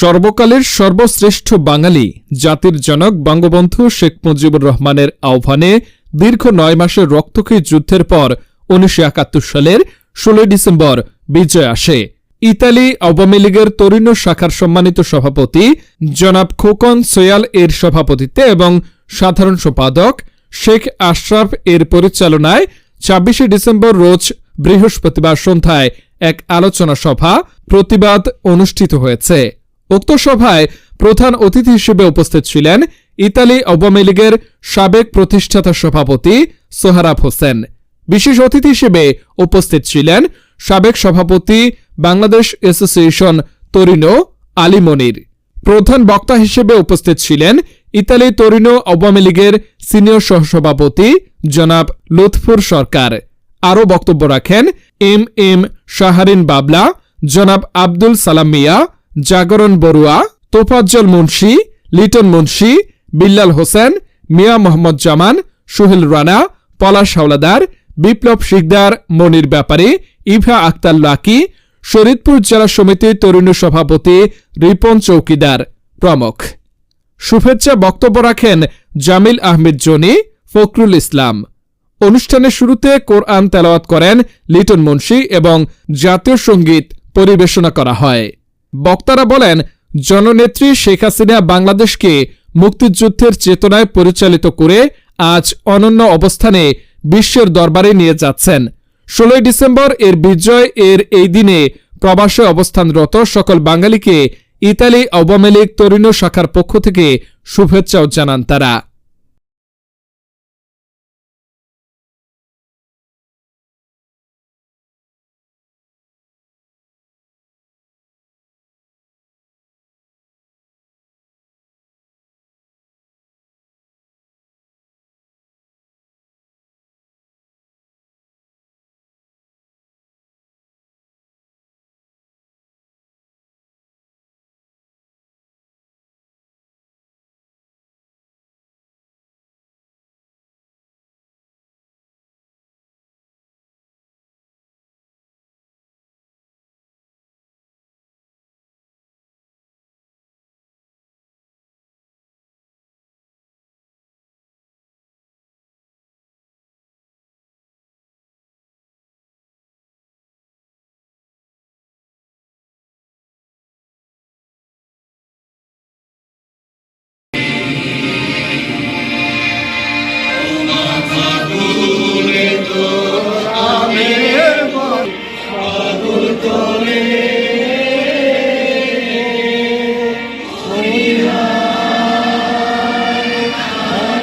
সর্বকালের সর্বশ্রেষ্ঠ বাঙালি জাতির জনক বঙ্গবন্ধু শেখ মুজিবুর রহমানের আহ্বানে দীর্ঘ নয় মাসের রক্তক্ষয়ী যুদ্ধের পর উনিশশো একাত্তর সালের ষোলোই ডিসেম্বর বিজয় আসে। ইতালি আওয়ামী লীগের তরুণ শাখার সম্মানিত সভাপতি জনাব খোকন সোয়াল এর সভাপতিত্বে এবং সাধারণ সম্পাদক শেখ আশরাফ এর পরিচালনায় ছাব্বিশে ডিসেম্বর রোজ বৃহস্পতিবার সন্ধ্যায় এক আলোচনা সভা প্রতিবাদ অনুষ্ঠিত হয়েছে। উক্ত সভায় প্রধান অতিথি হিসেবে উপস্থিত ছিলেন ইতালি আওয়ামী লীগের সাবেক প্রতিষ্ঠাতা সভাপতি সোহারাব হোসেন। বিশেষ অতিথি হিসেবে উপস্থিত ছিলেন সাবেক সভাপতি বাংলাদেশ অ্যাসোসিয়েশন তরিনো আলী মনির। প্রধান বক্তা হিসেবে উপস্থিত ছিলেন ইতালি তরিনো আওয়ামী লীগের সিনিয়র সহসভাপতি জনাব লুৎফুর সরকার। আরও বক্তব্য রাখেন এম এম শাহারিন বাবলা, জনাব আব্দুল সালাম মিয়া জাগরণ বড়ুয়া, তোফাজ্জল মুন্সি, লিটন মুন্সি, বিল্লাল হোসেন, মিয়া মোহাম্মদ জামান, সুহেল রানা, পলাশ হাওলাদার, বিপ্লব শিকদার, মনির ব্যাপারী, ইভা আক্তার লাকি, শরীদপুর জেলা সমিতির তরুণ সভাপতি রিপন চৌকিদার প্রমুখ। শুভেচ্ছা বক্তব্য রাখেন জামিল আহমেদ জনি, ফখরুল ইসলাম। অনুষ্ঠানের শুরুতে কোরআন তেলাওয়াত করেন লিটন মুন্সি এবং জাতীয় সংগীত পরিবেশনা করা হয়। বক্তারা বলেন, জননেত্রী শেখ হাসিনা বাংলাদেশকে মুক্তিযুদ্ধের চেতনায় পরিচালিত করে আজ অনন্য অবস্থানে বিশ্বের দরবারে নিয়ে যাচ্ছেন। ষোলোই ডিসেম্বর এর বিজয় এর এই দিনে প্রবাসে অবস্থানরত সকল বাঙালিকে ইতালি আওয়ামী লীগ তরুণ শাখার পক্ষ থেকে শুভেচ্ছাও জানান তারা। Thank you.